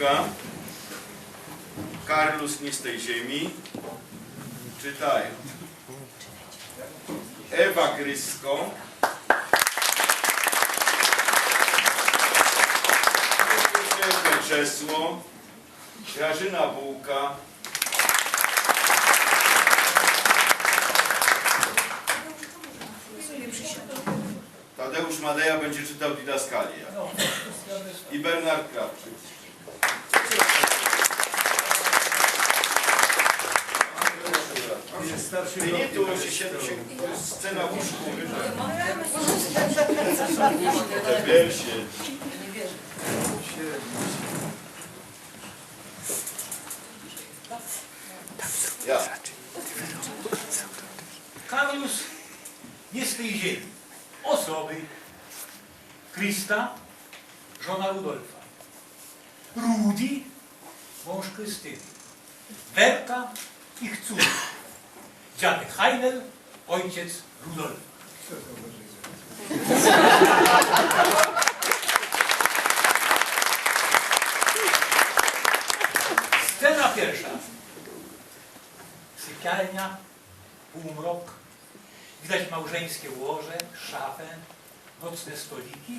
Bułka, Karlus nie z tej ziemi, czytają. Ewa Grysko, Czesło, Grażyna Bułka, Tadeusz Madeja będzie czytał Didaskalię i Bernard Krawczyk. Jest starszy Ty nie tu, się jest scena w łóżku. Te piersie. Ja. Karolus nie z tej ziemi. Osoby. Krista, żona Rudolfa. Rudi, mąż Krystyny. Werka, ich córka. Dziadek Heinel, ojciec Rudolfa. Scena pierwsza. Sypialnia, półmrok, widać małżeńskie łoże, szafę, nocne stoliki.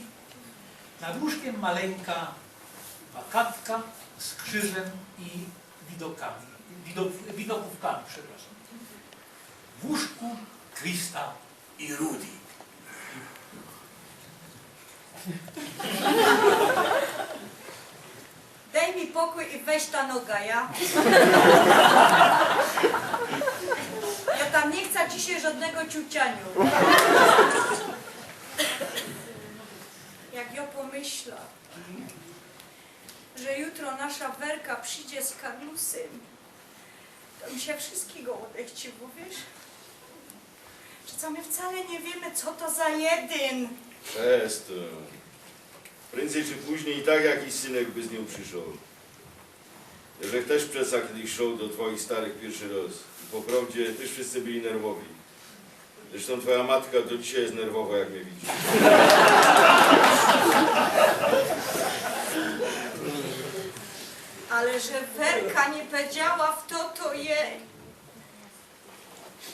Nad łóżkiem maleńka makatka z krzyżem i widokami, widok, widokówkami, przepraszam. W łóżku Krista i Rudy. Daj mi pokój i weź ta noga, ja? Ja tam nie chcę dzisiaj żadnego ciucianiu. Jak ja pomyślę, że jutro nasza Werka przyjdzie z Karlusem, to mi się wszystkiego odechciło, wiesz? Że co my wcale nie wiemy, co to za jeden. Przez to. Prędzej czy później i tak jakiś synek by z nią przyszł. Że też przeca kiedyś szedł do twoich starych pierwszy raz. I po prawdzie też wszyscy byli nerwowi. Zresztą twoja matka do dzisiaj jest nerwowa, jak mnie widzi. Ale że Werka nie powiedziała w to, to je.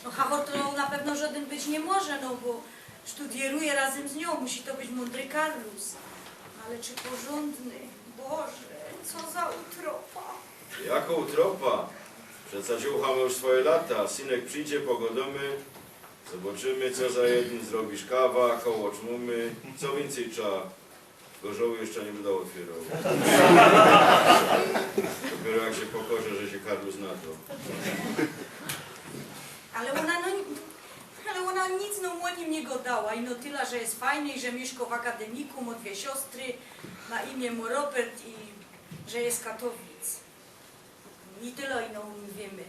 No Hachor to na pewno żaden być nie może, no bo studieruje razem z nią, musi to być mądry Karlus. Ale czy porządny? Boże, co za utropa. Jako utropa. Przeca ziuchamy już swoje lata. Synek przyjdzie, pogodomy. Zobaczymy, co za jeden zrobisz. Kawa, koło czmumy. Co więcej trzeba. Gorzołu jeszcze nie będę otwierał. Dopiero jak się pokorzę, że się Karlus na to. Ale ona no, ale ona nic no młodim nie godała i no tyle, że jest fajny że mieszka w akademiku, ma dwie siostry, na imię mu Robert i że jest Katowic. I tyle ino wiemy.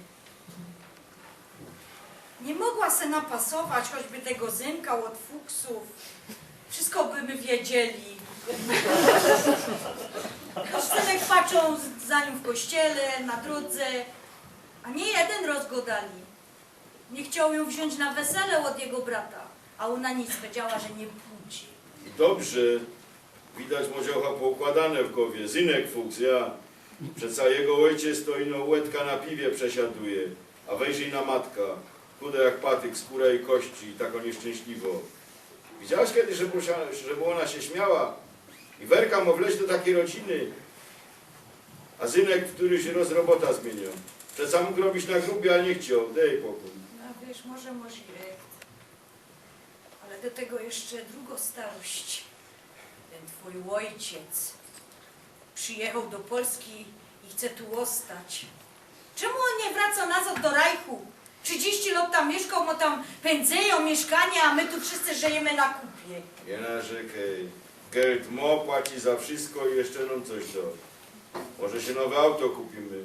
Nie mogła se napasować choćby tego zynka od fuksów. Wszystko by my wiedzieli. Synek patrzą za nią w kościele, na drodze, a nie jeden raz go dali. Nie chciał ją wziąć na wesele od jego brata, a ona nic powiedziała, że nie pójdzie. I dobrze. Widać modziocha poukładane w głowie. Zynek Fuchs, ja. Przeca jego ojciec to ino łydka na piwie przesiaduje, a wejrzyj na matka. Chuda jak patyk, skóra i kości, tako nieszczęśliwo. Widziałaś kiedyś, żeby, żeby ona się śmiała? I Werka ma wleźć do takiej rodziny. A Zynek, który się roz robota zmienił. Przeca mógł robić na grubie, a nie chciał. Dej pokój. Wiesz, może możliwe. Ale do tego jeszcze druga starość. Ten twój ojciec przyjechał do Polski i chce tu ostać. Czemu on nie wraca nazad do Rajchu? 30 lat tam mieszkał, mu tam pędzeją mieszkania, a my tu wszyscy żyjemy na kupie. Nie narzekaj. Geld mo płaci za wszystko i jeszcze nam coś da. Może się nowe auto kupimy.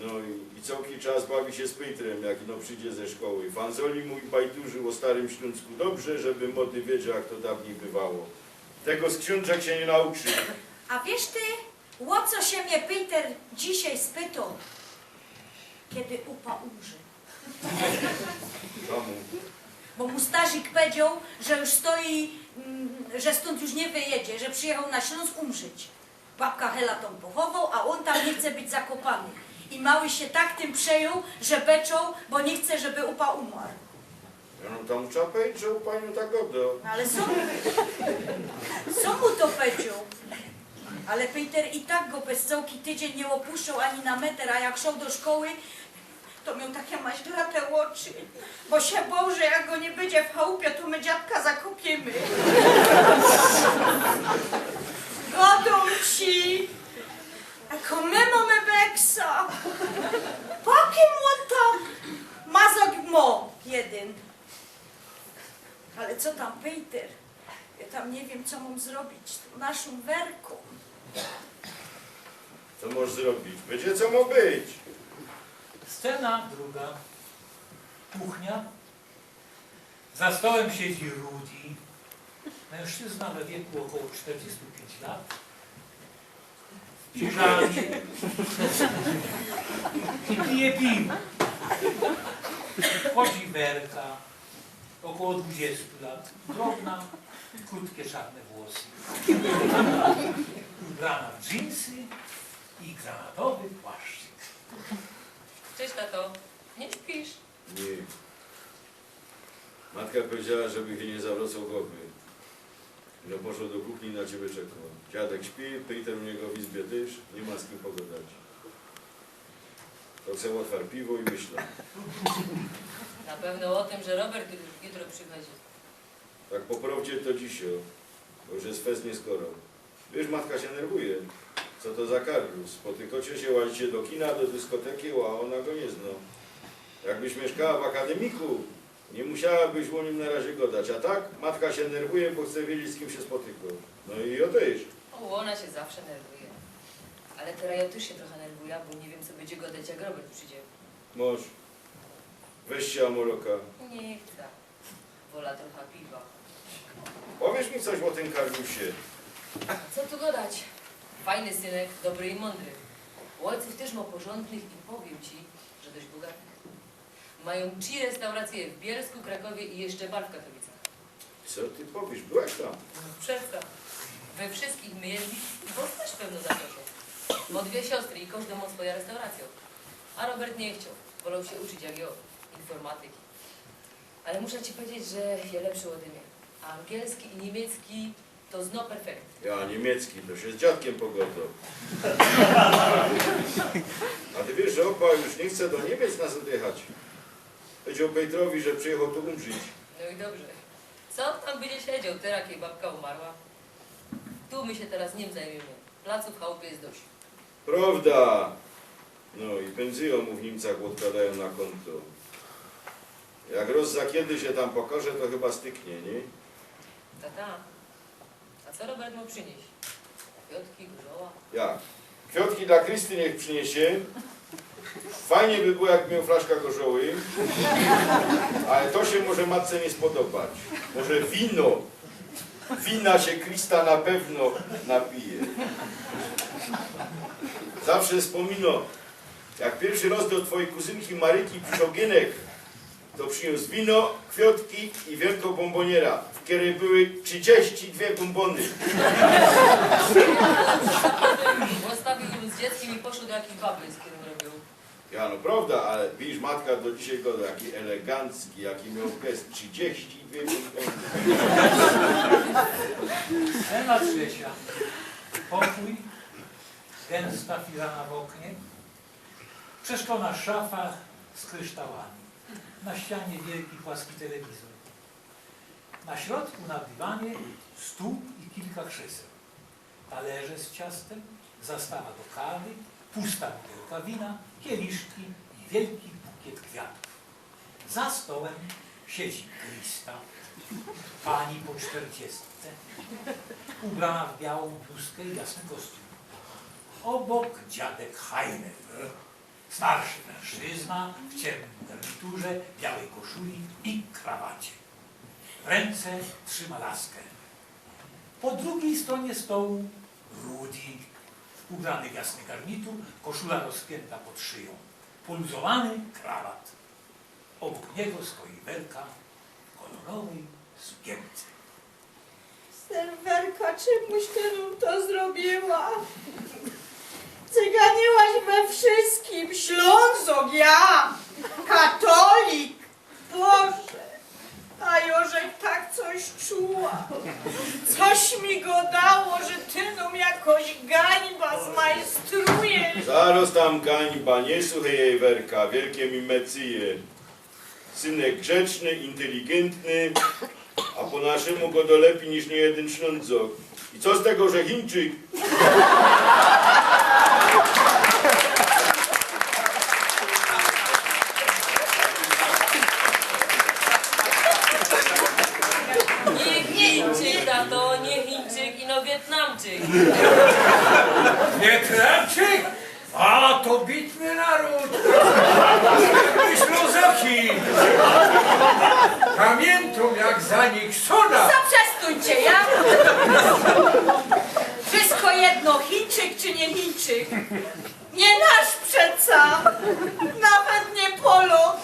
No i, i całki czas bawi się z Pejtrem, jak no przyjdzie ze szkoły. Fanzoli mój bajdurzył o starym Śląsku. Dobrze, żeby młody wiedział, jak to dawniej bywało. Tego z książek się nie nauczy. A wiesz ty, o co się mnie Peter dzisiaj spytał, kiedy upa umrze? Komu? Bo mu Starzyk powiedział, że już stoi, mm, że stąd już nie wyjedzie, że przyjechał na Śląsk umrzeć. babka Hela tą pochował, a on tam nie chce być zakopany. I mały się tak tym przejął, że beczą, bo nie chce, żeby upa umarł. Ja no tam czapę i że u panią tak odo. No ale co, co mu to powiedział? Ale Peter i tak go bez całki tydzień nie opuszczał ani na metr, a jak szedł do szkoły, to miał takie maźglate oczy, bo się bał, że jak go nie będzie w chałupie, to my dziadka zakopiemy. Godą ci! Ako my mamy beksa! Pakiem on tak! Mazok mo jeden. Ale co tam, Peter? Ja tam nie wiem, co mam zrobić z tą naszą werką. Co możesz zrobić? Będzie co ma być. Scena druga. Kuchnia. Za stołem siedzi Rudy. Mężczyzna we wieku około 45 lat. W piżamie. I pije piwo. Chodzi Werka. Około 20 lat. Drobna, krótkie czarne włosy. Ubrana w dżinsy i granatowy płaszczyk. Cześć tato, nie śpisz? Nie. Matka powiedziała, żeby się nie zawracał głowy. No poszedł do kuchni na ciebie czekał. Dziadek śpi, Peter u niego w izbie też, nie ma z kim pogadać. To sobie otwarł piwo i myślał. Na pewno o tym, że Robert jutro przychodzi. Tak po prawdzie to dzisiaj, bo już jest fest nie skoro. Wiesz, matka się nerwuje. Co to za Karlus? Spotykocie się, łazicie do kina, do dyskoteki, a ona go nie zna. Jakbyś mieszkała w akademiku, nie musiałabyś o nim na razie gadać. A tak, matka się nerwuje, bo chce wiedzieć, z kim się spotyka. No i odejść. O, ona się zawsze nerwuje. Ale teraz ja też się trochę nerwuję, bo nie wiem, co będzie gadać, jak Robert przyjdzie. Moż, weź się amoroka. Nie chcę. Wola trochę piwa. Powiesz mi coś o tym Karlusie. Co tu gadać? Fajny synek, dobry i mądry. Ojców też ma porządnych i powiem ci, że dość bogatych. Mają trzy restauracje w Bielsku, Krakowie i jeszcze bar w Katowicach. Co ty powiesz? Byłeś tam. No Przestań. We wszystkich my jedli i was też pewno zaproszą. Bo dwie siostry i każdy ma swoją restaurację. A Robert nie chciał. Wolał się uczyć jak ja, informatyki. Ale muszę ci powiedzieć, że je lepszy ode mnie. A angielski i niemiecki to zno perfekt. Ja niemiecki, to się z dziadkiem pogodą. A ty wiesz, że opa już nie chce do Niemiec nas odjechać. Powiedział Petrowi, że przyjechał tu umrzeć. No i dobrze. Co tam będzie siedział, teraz jak babka umarła? Tu my się teraz nim zajmiemy. Placu w chałupie jest dość. Prawda? No i pędzyją mu w Niemcach odkładają na konto. Jak roz za kiedy się tam pokaże, to chyba styknie, nie? Tata, a co Robert mu przynieść? Kwiotki, gorzoła? Jak? Kwiatki dla Krysty niech przyniesie. Fajnie by było, jak miał flaszka gorzoły. Ale to się może matce nie spodobać. Może wino. Wina się Krista na pewno napije. Zawsze wspomino, jak pierwszy raz do twojej kuzynki Maryki przyszedł Gienek, to przyniósł wino, kwiatki i wielką bomboniera, w której były 32 bombony. Zostawił ją z dzieckiem i poszedł do jakiejś baby, z robił. Ja, no prawda, ale widzisz, matka do dzisiaj go jaki elegancki, jaki miał gest 32 bombony. Scena trzecia. Pokój, gęsta firana w oknie, przeszklona szafa z kryształami. Na ścianie wielki płaski telewizor. Na środku na dywanie stół i kilka krzeseł. Talerze z ciastem, zastawa do kawy, pusta butelka wina, kieliszki i wielki bukiet kwiatów. Za stołem siedzi Krista, pani po czterdziestce, ubrana w białą bluzkę i jasny kostium. Obok dziadek Heiner, starszy mężczyzna w ciemnym garniturze, białej koszuli i krawacie. W ręce trzyma laskę. Po drugiej stronie stołu Rudy, ubrany w jasny garnitur, koszula rozpięta pod szyją, poluzowany krawat. Obok niego stoi Belka w kolorowej sukience. Serwerka, czemuś ty to zrobiła? Cyganiłaś we wszystkim. Ślązok, ja, katolik. Boże, a Jożek tak coś mi go dało, że ty nam jakoś gańba zmajstruje. Zaraz tam gańba, nie słuchaj jej werka, wielkie mi mecyje. Synek grzeczny, inteligentny, a po naszemu go dolepi niż nie jeden ślądzok. I co z tego, że Chińczyk? Nie Chińczyk, tato, nie Chińczyk, ino Wietnamczyk. Wietnamczyk? A to bitny naród! My Ślązaki! Pamiętam jak za nich soda! Zaprzestójcie, ja. Wszystko jedno, Chińczyk czy nie Chińczyk. Nie nasz przeca, nawet nie Polok.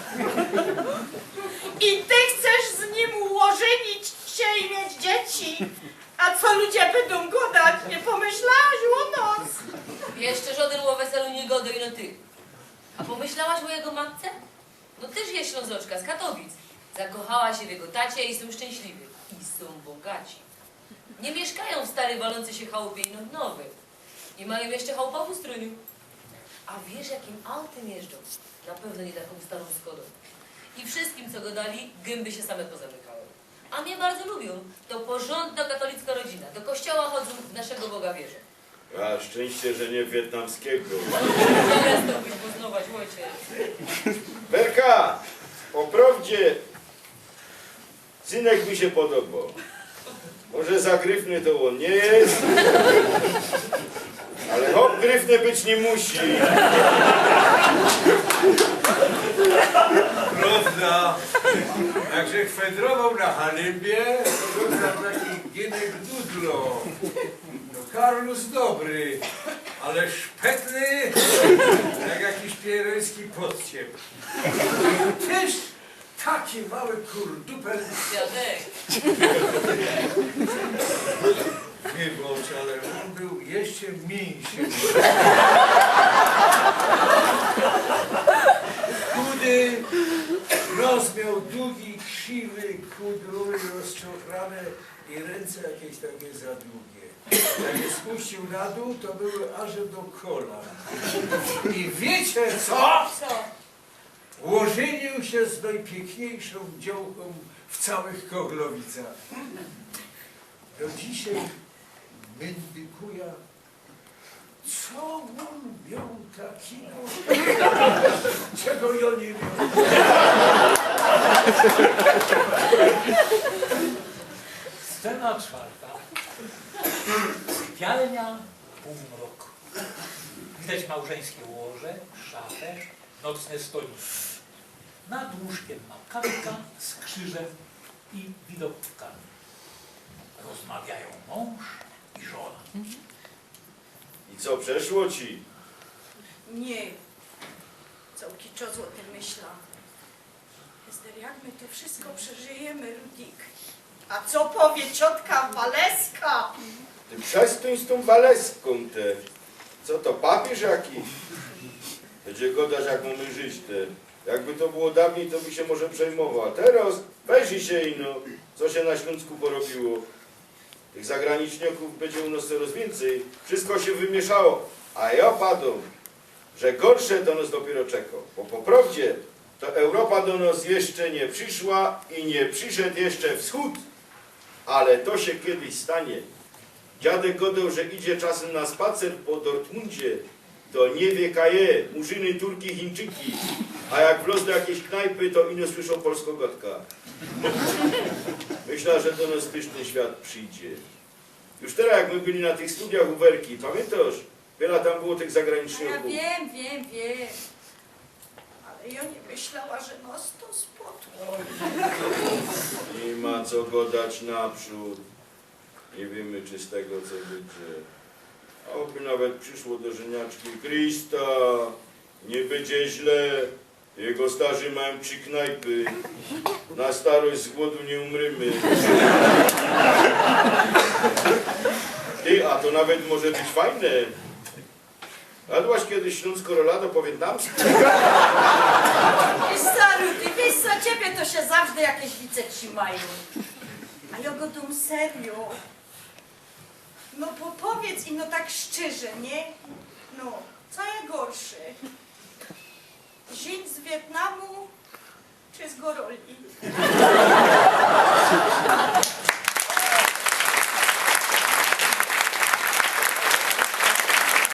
I ty chcesz z nim ułożenić się i mieć A co ludzie będą godać, nie pomyślałaś o nos? Jeszcze żaden weselu nie godo, ino ty. A pomyślałaś o jego matce? No też jest Ślązoczka z Katowic. Zakochała się w jego tacie i są szczęśliwi. I są bogaci. Nie mieszkają w starej walącej się chałupie ino w nowej. Nie mają jeszcze chałupa w ustroniu. A wiesz jakim autem jeżdżą? Na pewno nie taką starą Skodą. I wszystkim co go dali, gęby się same pozamykały. A mnie bardzo lubią. To porządna katolicka rodzina. Do kościoła chodzą, w naszego Boga wierzą. A szczęście, że nie wietnamskiego. Przestał byś poznawać, ojciec. Werka, poprawdzie synek mi się podobał. Może zagrywny to on nie jest, ale hop, gryfny być nie musi. Prawda? Jakże chwedrował na to tam taki Gienek Dudlo. No Karlus dobry, ale szpetny jak jakiś pieroński podciep. Też taki mały kurdupel Dziadek, Wybacz, ale on był jeszcze mniejszy. Chudy, nos miał długi, krzywy, kudrury rozczochrane i ręce jakieś takie za długie. Jak je spuścił na dół, to były aż do kolan. I wiecie co? Łożenił się z najpiękniejszą działką w całych Koglowicach. Do dzisiaj mendykuja, co on miał takiego, czego ja nie wiem. Scena czwarta. Sypialnia, półmrok. Widać małżeńskie łoże, szafę, nocne stoliki. Nad łóżkiem małkanka z krzyżem i widokówkami. Rozmawiają mąż i żona. I co, przeszło ci? Nie. Całki czas o tym myślałam. Ester, jak my to wszystko przeżyjemy, Rudik? A co powie ciotka Waleska? Ty przestań z tą waleską te. Co to, papież jakiś? Będzie godać jak mamy żyć te. Jakby to było dawniej, to by się może przejmował. A teraz weź się ino, co się na Śląsku porobiło. Tych zagraniczniaków będzie u nas coraz więcej. Wszystko się wymieszało. A ja padam, że gorsze do nas dopiero czeka. Bo po prawdzie to Europa do nas jeszcze nie przyszła i nie przyszedł jeszcze wschód. Ale to się kiedyś stanie. Dziadek godał, że idzie czasem na spacer po Dortmundzie, to nie wie kaje, murzyny, Turki, Chińczyki, a jak w los do jakiejś knajpy, to ino słyszą polskogotka. Myślę, że do nas też ten świat przyjdzie. Już teraz, jak my byli na tych studiach Uwerki, pamiętasz? Wiele tam było tych zagranicznych ja wiem, wiem, wiem. Ja nie myślała, że nos to spotło. Nie ma co godać naprzód. Nie wiemy, czy z tego co będzie. A oby nawet przyszło do żeniaczki Krista, nie będzie źle. Jego starzy mają trzy knajpy. Na starość z głodu nie umrymy. Ty, a to nawet może być fajne. Jadłaś kiedyś śląsko rolado po wietnamsku? Wiesz co, wiesz co, ciebie to się zawsze jakieś wice trzymają. A ja go dum serio. No po powiedz im no tak szczerze, nie? No, co jest gorsze? Żyć z Wietnamu czy z Goroli?